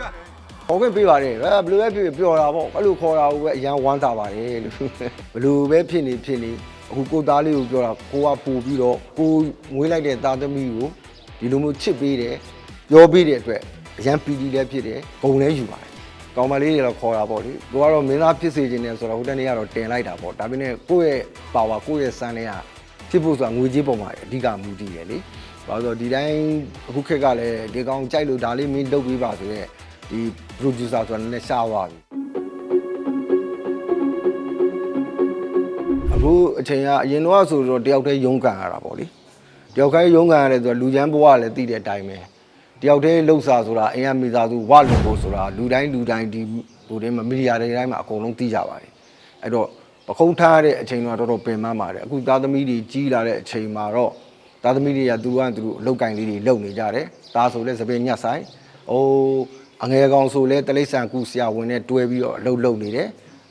ခေါ်ခွင့်ပေးပါတယ်ဘယ်ဘယ်လိုပဲဖြစ်ဖြစ်ပျော်တာပေါ့အဲ့လိုခေါ်တာကိုပဲအရန်ဝမ်းသာပါတယ်လို့ဘယ်လိုပဲဖြစ်နေဖြစ်နေအခုကိုသားလေးကိုပြောတာကိုကပို့ပြီးတော့ကိုမွေးလိုက်တဲ့သားသမီးကိုဒီလိုမျိုးချစ်ပေးတယ်ပြောပေးတဲ့အတွက်အရန်ပီတီလည်းဖြစ်တယ်ဂုံလည်းယူပါတယ်ကောင်မလေးတွေတော့ခေါ်တာပေါ့လေကိုကတော့မင်းသားဖြစ်စေခြင်းနဲ့ဆိုတော့ဟိုတနေ့ကတော့တင်လိုက်တာပေါ့ဒါပေမဲ့ကိုယ့်ရဲ့ပါဝါကိုယ့်ရဲ့စမ်းတွေကဖြစ်ဖို့ဆိုတာငွေကြေးပုံမှာအဓိကမူတည်တယ်လေဘာလို့လဲဆိုတော့ဒီတိုင်းအခုခက်ကလည်းဒီကောင်ကြိုက်လို့ဒါလေးမင်းလုပ်ပေးပါဆိုတော့ ဒီ producer ဆိုတာလည်းရှားသွားပြီအခုအချိန်ကအရင်တော့ဆိုတော့တယောက်တည်းရုန်းကန်ရတာပေါ့လေတယောက်တည်းရုန်းကန်ရတယ်ဆိုတော့လူချမ်းဘဝလည်းသိတဲ့အတိုင်းပဲတယောက်တည်းလှုပ်စာဆိုတာအင်ရမိသားစုဝလုံဖို့ဆိုတာလူတိုင်းလူတိုင်းဒီဟိုတင်းမှာမီဒီယာတွေတိုင်းမှာအကုန်လုံးသိကြပါတယ်အဲ့တော့ပခုံးထားရတဲ့အချိန်တော့တော်တော်ပင်ပန်းပါတယ်အခုသားသမီးတွေကြီးလာတဲ့အချိန်မှာတော့သားသမီးတွေကသူတို့ကသူတို့အလောက်ကင်လေးတွေလုပ်နေကြတယ်ဒါဆိုလဲသပင်ညက်ဆိုင်ဟို အငယ်ကောင်ဆိုလဲတလိษံကူဆရာဝန်နဲ့တွဲပြီးတော့အလုပ်လုပ်နေတယ်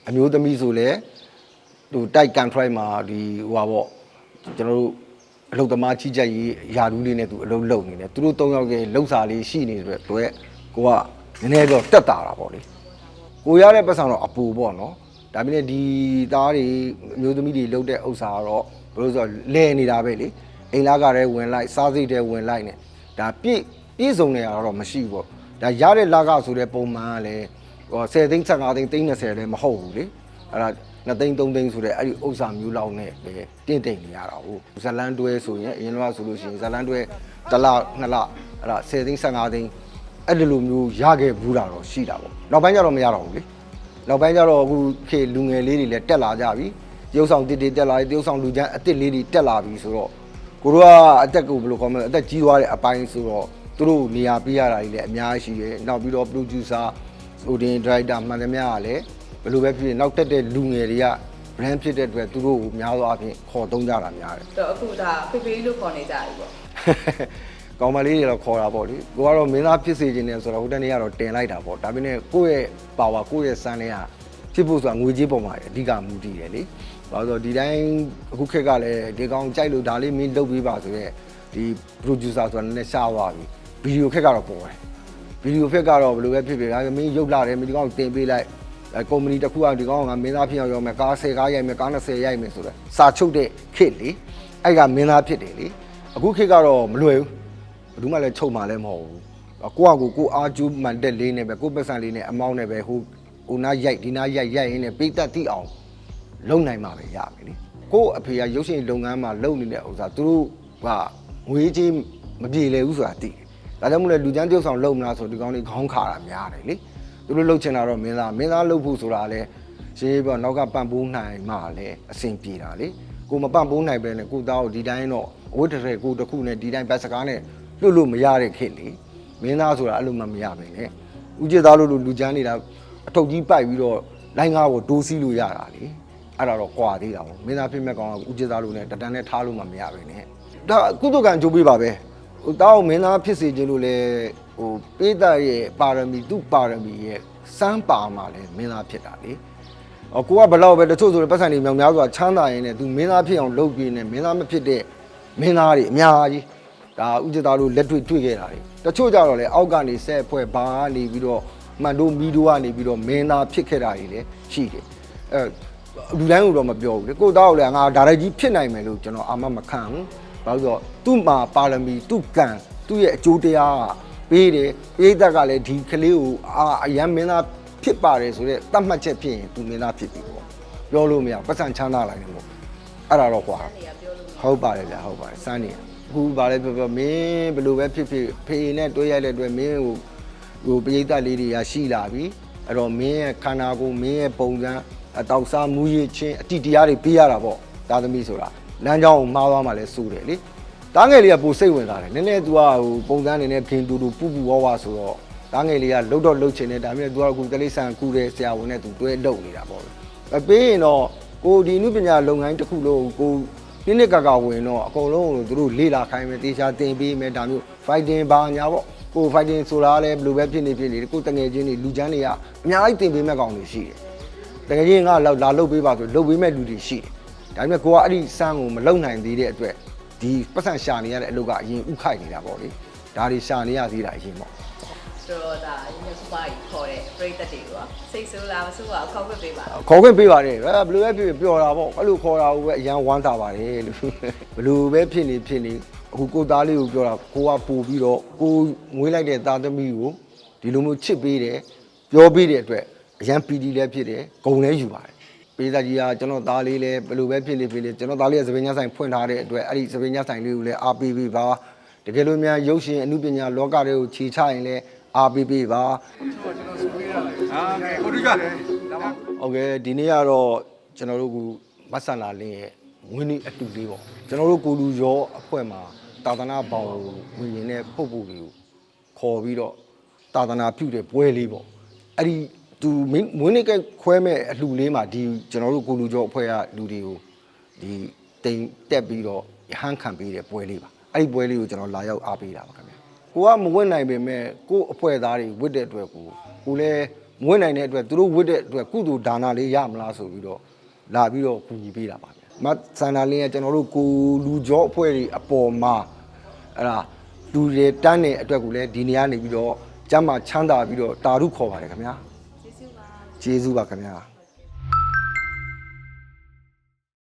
အမျိုးသမီးဆိုလဲဟိုတိုက်ကန်ထရိုက်မှာဒီဟိုပါပေါ့ကျွန်တော်တို့အလုတ်သမားကြီးကြပ်ရေးယာဒူးလေးနဲ့သူအလုတ်လုပ်နေတယ်သူတို့၃ယောက်ရဲ့လှုပ်စာလေးရှိနေတဲ့အတွက်ကိုကနည်းနည်းတော့တက်တာတာပေါ့လေကိုရတဲ့ပတ်စံတော့အပူပေါ့နော်ဒါပေမဲ့ဒီသားတွေအမျိုးသမီးတွေလှုပ်တဲ့ဥစ္စာကတော့ဘယ်လိုဆိုတော့လဲနေတာပဲလေအိမ်လာကလည်းဝင်လိုက်စားစိတ်တဲ့ဝင်လိုက်နဲ့ဒါပြည့်ပြည့်စုံနေတာတော့မရှိဘူးပေါ့ ဒါရတဲ့လာကဆိုတဲ့ပုံမှန်ကလည်းဟို10သိန်း15သိန်းသိန်း20လည်းမဟုတ်ဘူးလေအဲ့ဒါ2သိန်း3သိန်းဆိုတဲ့အဲ့ဒီဥစ္စာမျိုးလောက်နဲ့ပဲတင့်တိမ်နေရတာဟုတ်ဇလန်တွဲဆိုရင်အရင်တော့ဆိုလို့ရှိရင်ဇလန်တွဲတစ်လနှစ်လအဲ့ဒါ10သိန်း15သိန်းအဲ့ဒီလိုမျိုးရခဲ့ဘူးတာတော့ရှိတာပေါ့နောက်ပိုင်းကျတော့မရတော့ဘူးလေနောက်ပိုင်းကျတော့အခုခေတ်လူငယ်လေးတွေလည်းတက်လာကြပြီရုပ်ဆောင်တစ်တွေတက်လာပြီရုပ်ဆောင်လူချမ်းအစ်စ်လေးတွေတက်လာပြီဆိုတော့ကိုတို့ကအသက်ကိုဘယ်လိုခေါ်မလဲအသက်ကြီးသွားတဲ့အပိုင်းဆိုတော့ သူတို့နေရာပေးရတာကြီးလည်းအများကြီးရှိတယ်နောက်ပြီးတော့ producer ဟိုတင် director မှန်သမျှကလည်းဘယ်လိုပဲဖြစ်ဖြစ်နောက်တက်တဲ့လူငယ်တွေက brand ဖြစ်တဲ့အတွက်သူတို့ကိုများသောအားဖြင့်ခေါ်သုံးကြတာများတယ်တော့အခုဒါဖေဖေလို့ခေါ်နေကြပြီပေါ့ကောင်မလေးတွေတော့ခေါ်တာပေါ့လေကိုကတော့မင်းသားဖြစ်စေခြင်းနဲ့ဆိုတော့ဟိုတနေ့ကတော့တင်လိုက်တာပေါ့ဒါပေမဲ့ကိုယ့်ရဲ့ပါဝါကိုယ့်ရဲ့စမ်းတွေကဖြစ်ဖို့ဆိုတာငွေကြေးပုံမှာအဓိကမူတည်တယ်လေဘာလို့လဲဆိုတော့ဒီတိုင်းအခုခက်ကလည်းဒီကောင်ကြိုက်လို့ဒါလေးမင်းလုပ်ပေးပါဆိုတော့ဒီ producer ဆိုတာလည်းရှားသွားပြီ ဗီဒီယိုခက်ကတော့ပေါ်တယ်ဗီဒီယိုခက်ကတော့ဘယ်လိုပဲဖြစ်ဖြစ်ဒါမင်းရုပ်လာတယ်မင်းဒီကောင်တင်ပေးလိုက်အဲကုမ္ပဏီတစ်ခုကဒီကောင်ကမင်းသားဖြစ်အောင်ရောမယ်ကား10ကားရိုက်မယ်ကား20ရိုက်မယ်ဆိုတော့စာချုပ်တဲ့ခစ်လေအဲ့ကမင်းသားဖြစ်တယ်လေအခုခက်ကတော့မလွယ်ဘူးဘယ်သူမှလည်းချုပ်မှလည်းမဟုတ်ဘူးကိုယ့်အကိုကိုယ်အားကျူးမှန်တက်လေးနဲ့ပဲကိုယ့်ပတ်စံလေးနဲ့အမောင်းနဲ့ပဲဟိုဟိုနားရိုက်ဒီနားရိုက်ရိုက်ရင်းနဲ့ပိတ်သက်တိအောင်လုံနိုင်မှာပဲရမယ်လေကိုယ့်အဖေကရုပ်ရှင်လုပ်ငန်းမှာလုပ်နေတဲ့ဥစ္စာသူတို့ကငွေကြီးမပြေလည်ဘူးဆိုတာသိတယ် ဒါကြောင့်မို့လဲလူချမ်းတယောက်ဆောင်လုပ်မလားဆိုဒီကောင်းလေးခေါင်းခါတာများတယ်လေသူတို့လုပ်ချင်တာတော့မင်းသားမင်းသားလုပ်ဖို့ဆိုတာလဲရှင်းပြနောက်ကပန့်ပိုးနိုင်မှလည်းအဆင်ပြေတာလေကိုမပန့်ပိုးနိုင်ပဲနဲ့ကိုသားကိုဒီတိုင်းတော့အဝတ်တထည်ကိုတစ်ခုနဲ့ဒီတိုင်းဘတ်စကားနဲ့လွတ်လို့မရတဲ့ခေတ်လေမင်းသားဆိုတာအဲ့လိုမှမရပဲနဲ့ဦးကျသားလို့လူချမ်းနေတာအထုပ်ကြီးပိုက်ပြီးတော့လိုင်းကားကိုဒိုးစီးလို့ရတာလေအဲ့ဒါတော့ကွာသေးတာပေါ့မင်းသားဖြစ်မဲ့ကောင်ကဦးကျသားလို့နဲ့တတန်းနဲ့ထားလို့မှမရပဲနဲ့ဒါကုသကံကြိုးပေးပါပဲ ဟိုတောင်းမင်းသားဖြစ်စေခြင်းလို့လေဟိုပေးတဲ့ရဲ့ပါရမီသူ့ပါရမီရဲ့စမ်းပါမှလည်းမင်းသားဖြစ်တာလေ။အော်ကိုကဘလောက်ပဲတချို့ဆိုရင်ပတ်စံတွေမြောင်များစွာချမ်းသာရင်လည်း तू မင်းသားဖြစ်အောင်လုပ်ပြနေမင်းသားမဖြစ်တဲ့မင်းသားတွေအများကြီးဒါဥစ္စာသားတို့လက်တွေ့တွေ့ခဲ့တာတွေတချို့ကြတော့လေအောက်ကနေဆက်ဖွဲ့ဘာကနေပြီးတော့မှန်တို့မီဒိုကနေပြီးတော့မင်းသားဖြစ်ခဲ့တာတွေလည်းရှိတယ်။အဲလူတိုင်းကတော့မပြောဘူးလေကိုသားကိုလည်းငါဒါရိုက်ကြီးဖြစ်နိုင်မယ်လို့ကျွန်တော်အာမမခံဘူး။ ဘာလို့ဆိုတော့သူ့မှာပါရမီသူ့ကံသူ့ရဲ့အကျိုးတရားကပေးတယ်ပိဋကတ်ကလည်းဒီကလေးကိုအာအယံမင်းသားဖြစ်ပါတယ်ဆိုတော့တတ်မှတ်ချက်ဖြစ်ရင်သူမင်းသားဖြစ်ပြီပေါ့ပြောလို့မရဘူးပတ်စံချမ်းသာလိုက်တယ်ပေါ့အဲ့ဒါတော့ကွာနေရပြောလို့ဟုတ်ပါတယ်ဗျာဟုတ်ပါတယ်စမ်းနေအခုဗာလဲပြောပြောမင်းဘယ်လိုပဲဖြစ်ဖြစ်ဖေနဲ့တွဲရိုက်တဲ့အတွက်မင်းဟိုဟိုပရိသတ်လေးတွေကရှိလာပြီအဲ့တော့မင်းရဲ့ခန္ဓာကိုယ်မင်းရဲ့ပုံစံအတောက်စားမူရည်ချင်းအတိတရားတွေပေးရတာပေါ့သာသမီဆိုတာ လမ်းကြောင်းကိုမှားသွားမှလည်းစိုးတယ်လေတားငယ်လေးကပိုစိတ်ဝင်စားတယ်နည်းနည်း तू ကဟိုပုံစံနေနဲ့ခင်တူတူပူပူဝါဝါဆိုတော့တားငယ်လေးကလှုပ်တော့လှုပ်ချင်တယ်ဒါပေမဲ့ तू ကအခုတလိษံကူတဲ့ဆရာဝန်နဲ့ तू တွဲလှုပ်နေတာပေါ့အပေးရင်တော့ကိုဒီနုပညာလုပ်ငန်းတစ်ခုလုံးကို နိနစ်ကကဝင်တော့အကုန်လုံးကိုသူတို့လေ့လာခိုင်းမယ်တေချာတင်ပေးမယ်ဒါမျိုး fighting ဘာညာပေါ့ကို fighting ဆိုတာလည်းဘယ်လိုပဲဖြစ်နေဖြစ်နေကိုတငယ်ချင်းတွေလူချမ်းတွေကအများကြီးတင်ပေးမဲ့ကောင်တွေရှိတယ်တကယ်ချင်းကလောက်လာလုပ်ပေးပါဆိုလုပ်ပေးမဲ့လူတွေရှိတယ် ဒါပေမဲ့ကိုကအဲ့ဒီစမ်းကိုမလုံနိုင်သေးတဲ့အတွက်ဒီပတ်စံရှာနေရတဲ့အလုပ်ကအရင်ဥခိုက်နေတာပေါ့လေဒါတွေရှာနေရသေးတာအရင်ပေါ့ဆိုတော့ဒါညစပါကြီးခေါ်တဲ့ပရိသတ်တွေကစိတ်ဆိုးလားမဆိုးပါဘူးခေါ်ခွင့်ပေးပါလားခေါ်ခွင့်ပေးပါတယ်ဘယ်လိုပဲဖြစ်ဖြစ်ပျော်တာပေါ့အဲ့လိုခေါ်တာကိုပဲအရန်ဝမ်းသာပါတယ်လို့ဘယ်လိုပဲဖြစ်နေဖြစ်နေအခုကိုသားလေးကိုပြောတာကိုကပို့ပြီးတော့ကိုငွေးလိုက်တဲ့သားသမီးကိုဒီလိုမျိုးချစ်ပေးတယ်ပြောပေးတဲ့အတွက်အရန်ပီတီလည်းဖြစ်တယ်ဂုံလည်းယူပါတယ် ပေးသားကြီးကကျွန်တော်သားလေးလည်းဘယ်လိုပဲဖြစ်နေဖြစ်နေကျွန်တော်သားလေးကသပင်ညဆိုင်ဖွင့်ထားတဲ့အတွက်အဲ့ဒီသပင်ညဆိုင်လေးကိုလည်းအားပေးပေးပါတကယ်လို့များရုပ်ရှင်အမှုပညာလောကတွေကိုခြေချရင်လည်းအားပေးပေးပါအာကိုတူကြတယ်ဒါမှဟုတ်ကဲ့ဒီနေ့ကတော့ကျွန်တော်တို့ကမဆန္ဒလင်းရဲ့ဝင်းနေအတူလေးပေါ့ကျွန်တော်တို့ကိုလူရောအဖွဲ့မှာတာသနာဘောင်ဝင်ရင်တဲ့ပုပ်ပုတွေကိုခေါ်ပြီးတော့တာသနာပြုတဲ့ပွဲလေးပေါ့အဲ့ဒီ သူမင်းဝင်းနေကခွဲမဲ့အလှူလေးမှာဒီကျွန်တော်တို့ကိုလူရောအဖွဲ့ကလူတွေကိုဒီတိမ်တက်ပြီးတော့ရဟန်းခံပေးတဲ့ပွဲလေးပါအဲ့ဒီပွဲလေးကိုကျွန်တော်လာရောက်အားပေးတာပါခင်ဗျာကိုကမဝတ်နိုင်ပေမဲ့ကို့အဖွဲ့သားတွေဝတ်တဲ့အတွက်ကိုကိုလည်းမဝတ်နိုင်တဲ့အတွက်သူတို့ဝတ်တဲ့အတွက်ကုသိုလ်ဒါနလေးရမလားဆိုပြီးတော့လာပြီးတော့ကူညီပေးတာပါဗျာမတ်ဆန္ဒလင်းကကျွန်တော်တို့ကိုလူကြောအဖွဲ့တွေအပေါ်မှာအဲ့ဒါလူတွေတန်းတဲ့အတွက်ကိုလည်းဒီနေရာနေပြီးတော့ကျမ်းမာချမ်းသာပြီးတော့တာရုခေါ်ပါတယ်ခင်ဗျာကျေးဇူးပါ ကျေးဇူးပါခင်ဗျာ